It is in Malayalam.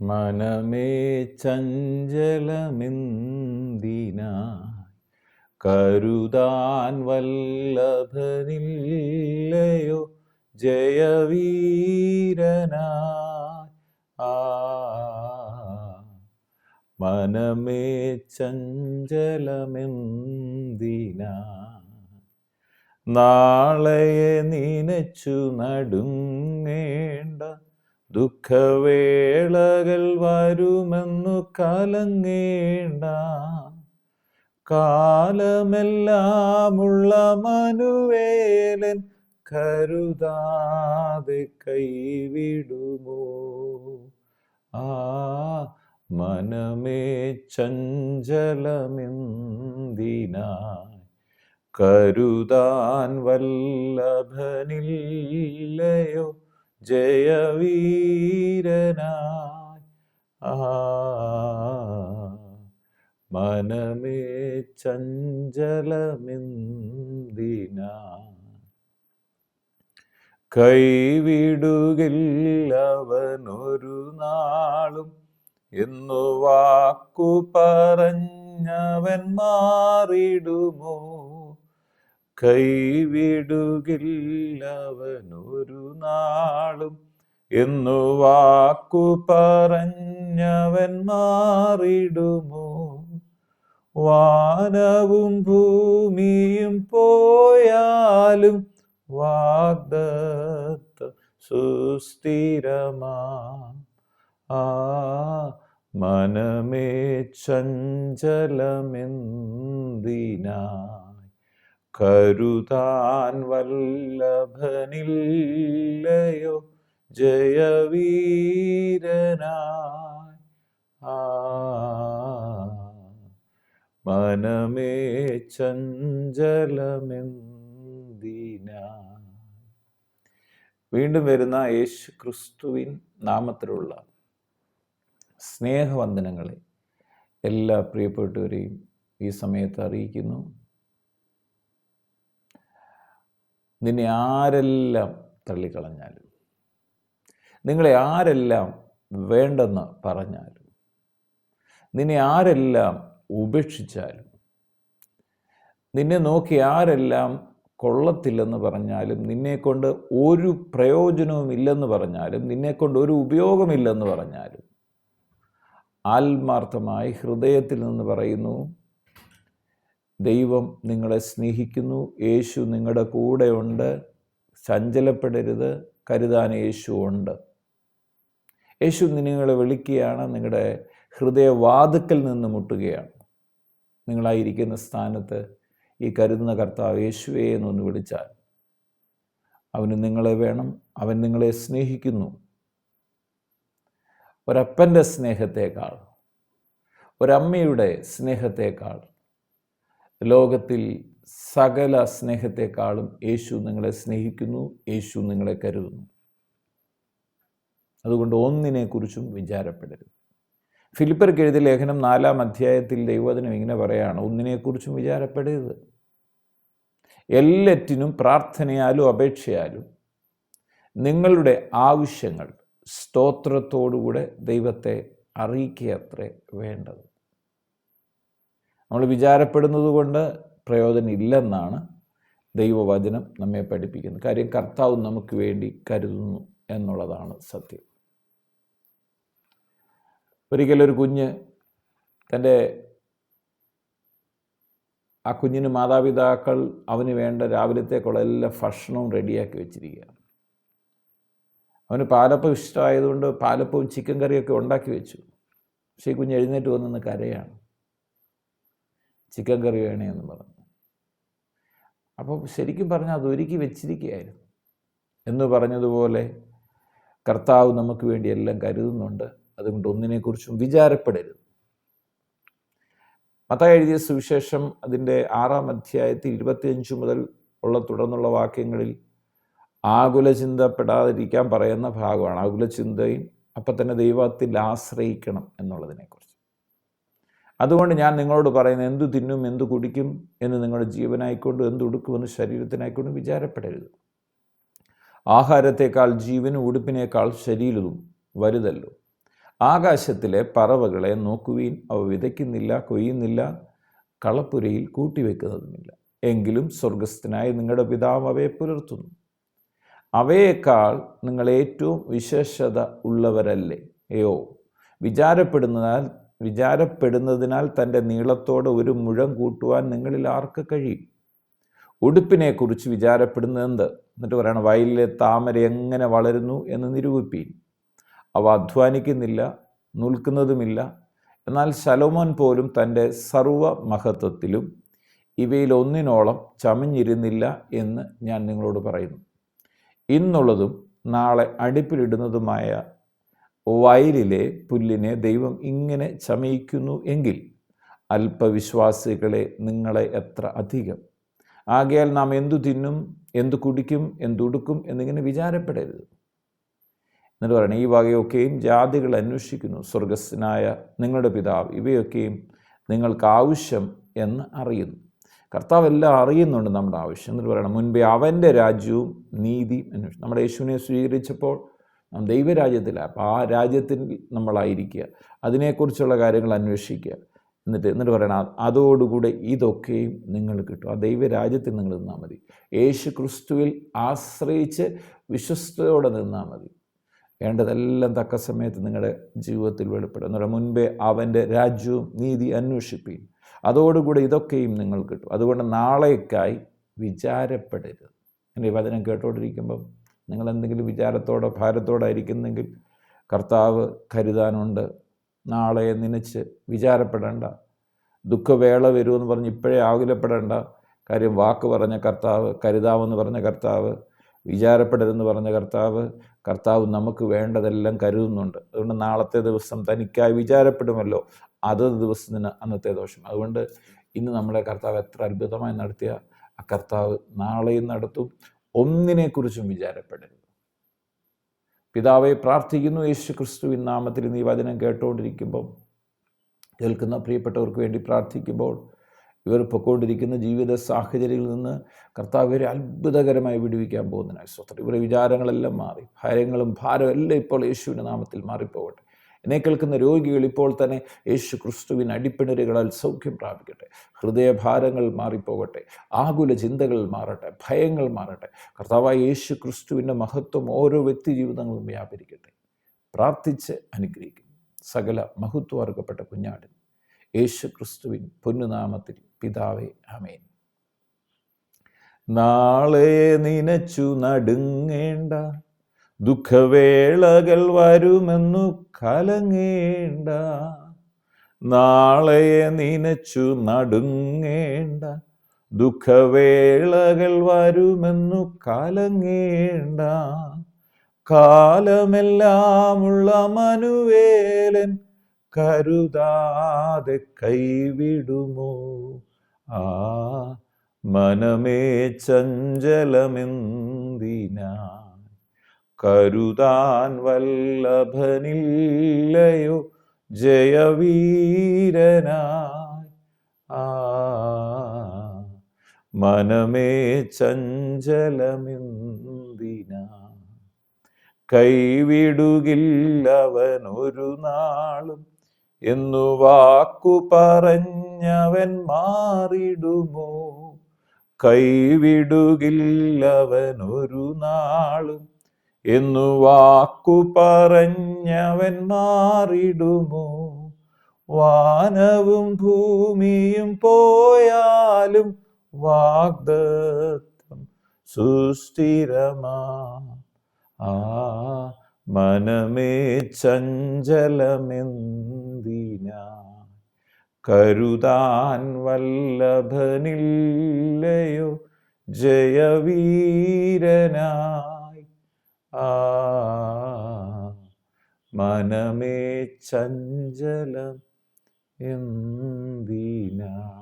മനമേ ചഞ്ചലമെന്തിന? കരുതാൻ വല്ലഭനില്ലയോ? ജയവീരനാ മനമേ ചഞ്ചലമെന്തിന? നാളെയെ നനച്ചു നടുങ്ങേണ്ട ദുഃഖവേളകൾ വരുമെന്നു കലങ്ങേണ്ട. കാലമെല്ലാമുള്ള മനുവേലൻ കരുതാതെ കൈവിടുമോ? ആ മനമേ ചഞ്ചലമെന്തിനായി? കരുതാൻ വല്ലഭനില്ലയോ? ജയവീരനായി. ആ മനമേ ചഞ്ചലമിന്ദിന കൈവിടുകില്ലവനൊരു നാളും എന്നു വാക്കു പറഞ്ഞവൻ മാറിടുമോ? കൈവിടുകില്ലവനൊരു നാളും എന്നു വാക്കു പറഞ്ഞവൻ മാറിടുമോ? വാനവും ഭൂമിയും പോയാലും വാഗ്ദത്ത സുസ്ഥിരമാ. ആ മനമേ ചഞ്ചലമെന്തിനായി കരുതാൻ വല്ലഭനില്ലയോ? ജയവീരനായി. മനമേ ചഞ്ചലമെന്തിന വീണ്ടും വരുന്ന യേശു ക്രിസ്തുവിൻ നാമത്തിലുള്ള സ്നേഹവന്ദനങ്ങളെ എല്ലാ പ്രിയപ്പെട്ടവരെയും ഈ സമയത്ത് അറിയിക്കുന്നു. നിന്നെ ആരെല്ലാം തള്ളിക്കളഞ്ഞാലും നിങ്ങളെ ആരെല്ലാം വേണ്ടെന്ന് പറഞ്ഞാലും നിന്നെ ആരെല്ലാം ഉപേക്ഷിച്ചാലും നിന്നെ നോക്കി ആരെല്ലാം കൊള്ളത്തില്ലെന്ന് പറഞ്ഞാലും നിന്നെക്കൊണ്ട് ഒരു പ്രയോജനവും ഇല്ലെന്ന് പറഞ്ഞാലും നിന്നെക്കൊണ്ട് ഒരു ഉപയോഗമില്ലെന്ന് പറഞ്ഞാലും ആത്മാർത്ഥമായി ഹൃദയത്തിൽ നിന്ന് പറയുന്നു ദൈവം നിങ്ങളെ സ്നേഹിക്കുന്നു. യേശു നിങ്ങളുടെ കൂടെയുണ്ട് ചഞ്ചലപ്പെടരുത്. കരുതാൻ യേശു ഉണ്ട്. യേശു നിങ്ങളെ വിളിക്കുകയാണ്. നിങ്ങളുടെ ഹൃദയവാതുക്കൽ നിന്ന് മുട്ടുകയാണ്. നിങ്ങളായിരിക്കുന്ന സ്ഥാനത്ത് ഈ കരുതുന്ന കർത്താവ് യേശുവേ എന്നൊന്ന് വിളിച്ചാൽ അവന് നിങ്ങളെ വേണം. അവൻ നിങ്ങളെ സ്നേഹിക്കുന്നു. ഒരപ്പന്റെ സ്നേഹത്തേക്കാൾ ഒരമ്മയുടെ സ്നേഹത്തേക്കാൾ ലോകത്തിൽ സകല സ്നേഹത്തെക്കാളും യേശു നിങ്ങളെ സ്നേഹിക്കുന്നു യേശു നിങ്ങളെ കരുതുന്നു. അതുകൊണ്ട് ഒന്നിനെക്കുറിച്ചും വിചാരപ്പെടരുത്. ഫിലിപ്പർക്ക് എഴുതിയ ലേഖനം നാലാം അധ്യായത്തിൽ ദൈവവചനം ഇങ്ങനെ പറയാണ് ഒന്നിനെക്കുറിച്ചും വിചാരപ്പെടരുത്. എല്ലറ്റിനും പ്രാർത്ഥനയാലും അപേക്ഷയാലും നിങ്ങളുടെ ആവശ്യങ്ങൾ സ്തോത്രത്തോടുകൂടെ ദൈവത്തെ അറിയിക്കുക അത്രേ വേണ്ടത്. നമ്മൾ വിചാരപ്പെടുന്നത് കൊണ്ട് പ്രയോജനം ഇല്ലെന്നാണ് ദൈവവചനം നമ്മെ പഠിപ്പിക്കുന്നത്. കാര്യം കർത്താവ് നമുക്ക് വേണ്ടി കരുതുന്നു എന്നുള്ളതാണ് സത്യം. ഒരിക്കലൊരു കുഞ്ഞ് തന്റെ ആ കുഞ്ഞിന് മാതാപിതാക്കൾ അവന് വേണ്ട രാവിലത്തേക്കുള്ള എല്ലാ ഭക്ഷണവും റെഡിയാക്കി വെച്ചിരിക്കുകയാണ്. അവന് പാലപ്പം ഇഷ്ടമായതുകൊണ്ട് പാലപ്പവും ചിക്കൻ കറിയൊക്കെ ഉണ്ടാക്കി വെച്ചു. പക്ഷേ ഈ കുഞ്ഞ് എഴുന്നേറ്റ് വന്നിന്ന് കരയാണ്. ചിക്കൻ കറി എന്ന് പറഞ്ഞു. അപ്പോൾ ശരിക്കും പറഞ്ഞാൽ അത് ഒരുക്കി വെച്ചിരിക്കുകയായിരുന്നു എന്ന് പറഞ്ഞതുപോലെ കർത്താവ് നമുക്ക് വേണ്ടി എല്ലാം കരുതുന്നുണ്ട്. അതുകൊണ്ട് ഒന്നിനെക്കുറിച്ചും വിചാരപ്പെടരുത്. മത എഴുതിയ സുവിശേഷം അതിന്റെ ആറാം അധ്യായത്തിൽ ഇരുപത്തിയഞ്ച് മുതൽ ഉള്ള തുടർന്നുള്ള വാക്യങ്ങളിൽ ആകുല ചിന്തപ്പെടാതിരിക്കാൻ പറയുന്ന ഭാഗമാണ്. ആകുല ചിന്തയും അപ്പം തന്നെ ദൈവത്തിൽ ആശ്രയിക്കണം എന്നുള്ളതിനെക്കുറിച്ച്. അതുകൊണ്ട് ഞാൻ നിങ്ങളോട് പറയുന്നത് എന്തു തിന്നും എന്തു കുടിക്കും എന്ന് നിങ്ങളുടെ ജീവനായിക്കൊണ്ട് എന്ത് ഉടുക്കുമെന്ന് ശരീരത്തിനായിക്കൊണ്ട് വിചാരപ്പെടരുത്. ആഹാരത്തേക്കാൾ ജീവനും ഉടുപ്പിനേക്കാൾ ശരീരവും വലുതല്ലോ. ആകാശത്തിലെ പറവകളെ നോക്കുവീൻ അവ വിതയ്ക്കുന്നില്ല കൊയ്യുന്നില്ല കളപ്പുരയിൽ കൂട്ടിവെക്കുന്നതുമില്ല. എങ്കിലും സ്വർഗസ്ഥനായി നിങ്ങളുടെ പിതാവ് അവയെ പുലർത്തുന്നു. അവയേക്കാൾ നിങ്ങൾ ഏറ്റവും വിശേഷത ഉള്ളവരല്ലേ? അയ്യോ വിചാരപ്പെടുന്നതിനാൽ വിചാരപ്പെടുന്നതിനാൽ തന്റെ നീളത്തോട് ഒരു മുഴം കൂട്ടുവാൻ നിങ്ങളിൽ ആർക്ക് കഴിയും? ഉടുപ്പിനെക്കുറിച്ച് വിചാരപ്പെടുന്നത് എന്ത്? എന്നിട്ട് പറയണം വയലിലെ താമര എങ്ങനെ വളരുന്നു എന്ന് നിരൂപിപ്പീൻ. അവ അധ്വാനിക്കുന്നില്ല നിൽക്കുന്നതുമില്ല. എന്നാൽ ശലോമോൻ പോലും തന്റെ സർവ മഹത്വത്തിലും ഇവയിൽ ഒന്നിനോളം ചമഞ്ഞിരുന്നില്ല എന്ന് ഞാൻ നിങ്ങളോട് പറയുന്നു. ഇന്നുള്ളതും നാളെ അടുപ്പിലിടുന്നതുമായ വയലിലെ പുല്ലിനെ ദൈവം ഇങ്ങനെ ചമയിക്കുന്നു എങ്കിൽ അല്പവിശ്വാസികളെ നിങ്ങളെ എത്ര അധികം? ആകയാൽ നാം എന്തു തിന്നും എന്തു കുടിക്കും എന്തുടുക്കും എന്നിങ്ങനെ വിചാരപ്പെടരുത്. എന്നിട്ട് പറയണം ഈ വകയൊക്കെയും ജാതികൾ അന്വേഷിക്കുന്നു. സ്വർഗസ്നായ നിങ്ങളുടെ പിതാവ്. ഇവയൊക്കെയും നിങ്ങൾക്ക് ആവശ്യം എന്ന് അറിയുന്നു. കർത്താവ് എല്ലാം അറിയുന്നുണ്ട് നമ്മുടെ ആവശ്യം. എന്നിട്ട് പറയണം മുൻപേ അവന്റെ രാജ്യവും നീതിയും അന്വേഷിച്ചു. നമ്മുടെ യേശുവിനെ സ്വീകരിച്ചപ്പോൾ ദൈവരാജ്യത്തിലാണ് അപ്പോൾ ആ രാജ്യത്തിൽ നമ്മളായിരിക്കുക അതിനെക്കുറിച്ചുള്ള കാര്യങ്ങൾ അന്വേഷിക്കുക എന്നിട്ട് എന്നിട്ട് പറയണം അതോടുകൂടെ ഇതൊക്കെയും നിങ്ങൾ കിട്ടും. ആ ദൈവരാജ്യത്തിൽ നിങ്ങൾ നിന്നാൽ മതി. യേശു ക്രിസ്തുവിൽ ആശ്രയിച്ച് വിശ്വസ്തയോടെ നിന്നാൽ മതി. വേണ്ടതെല്ലാം തക്ക സമയത്ത് നിങ്ങളുടെ ജീവിതത്തിൽ വെളിപ്പെടും. എന്നുള്ള മുൻപേ അവന്റെ രാജ്യവും നീതി അന്വേഷിക്കുകയും അതോടുകൂടെ ഇതൊക്കെയും നിങ്ങൾ കിട്ടും. അതുകൊണ്ട് നാളേക്കായി വിചാരപ്പെടരുത്. എന്റെ വചനം കേട്ടോണ്ടിരിക്കുമ്പം നിങ്ങൾ എന്തെങ്കിലും വിചാരത്തോടെ ആയിരിക്കുന്നെങ്കിൽ കർത്താവ് കരുതാനുണ്ട്. നാളെ നനച്ച് വിചാരപ്പെടേണ്ട. ദുഃഖവേള വരുമെന്ന് പറഞ്ഞ് ഇപ്പോഴേ ആകുലപ്പെടേണ്ട. കാര്യം വാക്ക് പറഞ്ഞ കർത്താവ് കരുതാവെന്ന് പറഞ്ഞ കർത്താവ് വിചാരപ്പെടരുതെന്ന് പറഞ്ഞ കർത്താവ് കർത്താവ് നമുക്ക് വേണ്ടതെല്ലാം കരുതുന്നുണ്ട്. അതുകൊണ്ട് നാളത്തെ ദിവസം തനിക്കായി വിചാരപ്പെടുമല്ലോ. അതത് ദിവസത്തിന് അന്നത്തെ ദോഷം. അതുകൊണ്ട് ഇന്ന് നമ്മളെ കർത്താവ് എത്ര അത്ഭുതമായി നടത്തിയ ആ കർത്താവ് നാളെയും നടത്തും. ഒന്നിനെക്കുറിച്ചും വിചാരപ്പെടരുത്. പിതാവെ പ്രാർത്ഥിക്കുന്നു യേശു ക്രിസ്തുവിൻ നാമത്തിൽ നീ വചനം കേട്ടുകൊണ്ടിരിക്കുമ്പോൾ കേൾക്കുന്ന പ്രിയപ്പെട്ടവർക്ക് വേണ്ടി പ്രാർത്ഥിക്കുമ്പോൾ ഇവർ പൊക്കോണ്ടിരിക്കുന്ന ജീവിത സാഹചര്യങ്ങളിൽ നിന്ന് കർത്താവ് ഇവരെ അത്ഭുതകരമായി വിടുവിക്കാൻ പോകുന്നതിനായി സ്വത്രം ഇവരുടെ വിചാരങ്ങളെല്ലാം മാറി ഭാരങ്ങളും ഭാരമെല്ലാം ഇപ്പോൾ യേശുവിന്റെ നാമത്തിൽ മാറിപ്പോകട്ടെ. എന്നെ കേൾക്കുന്ന രോഗികൾ ഇപ്പോൾ തന്നെ യേശു ക്രിസ്തുവിൻ അടിപ്പിണരുകളാൽ സൗഖ്യം പ്രാപിക്കട്ടെ. ഹൃദയഭാരങ്ങൾ മാറിപ്പോകട്ടെ. ആകുല ചിന്തകൾ മാറട്ടെ. ഭയങ്ങൾ മാറട്ടെ. കർത്താവായ യേശു ക്രിസ്തുവിന്റെ മഹത്വം ഓരോ വ്യക്തി ജീവിതങ്ങളും വ്യാപരിക്കട്ടെ. പ്രാർത്ഥിച്ച് അനുഗ്രഹിക്കും. സകല മഹത്വർഗപ്പെട്ട കുഞ്ഞാടിന് യേശു ക്രിസ്തുവിൻ പൊന്നുനാമത്തിൽ പിതാവേ അമേൻ നാളെ നിനച്ചു നടുങ്ങേണ്ട ദുഃഖവേളകൾ വരുമെന്നു കലങ്ങേണ്ട. നാളെയെ നനച്ചു നടുങ്ങേണ്ട. ദുഃഖവേളകൾ വരുമെന്നു കലങ്ങേണ്ട. കാലമെല്ലാമുള്ള മനുവേലൻ കരുതാതെ കൈവിടുമോ? ആ മനമേ ചഞ്ചലമെന്തിനാ? കരുതാൻ വല്ലഭനില്ലയോ ജയവീരനായി. ആ മനമേ ചഞ്ചലമെന്തിനാ കൈവിടുകില്ലവനൊരു നാളും എന്നു വാക്കു പറഞ്ഞവൻ മാറിടുമോ? കൈവിടുകില്ലവനൊരു നാളും എന്നു വാക്കു പറഞ്ഞവൻ മാറിടുമോ? വാനവും ഭൂമിയും പോയാലും വാഗ്ദത്തം സുസ്ഥിരമാ. ആ മനമേ ചഞ്ചലമെന്തിനാ കരുതാൻ വല്ലഭനില്ലയോ? ജയവീരനാ മനമേ ചഞ്ചലം എന്തിനാ?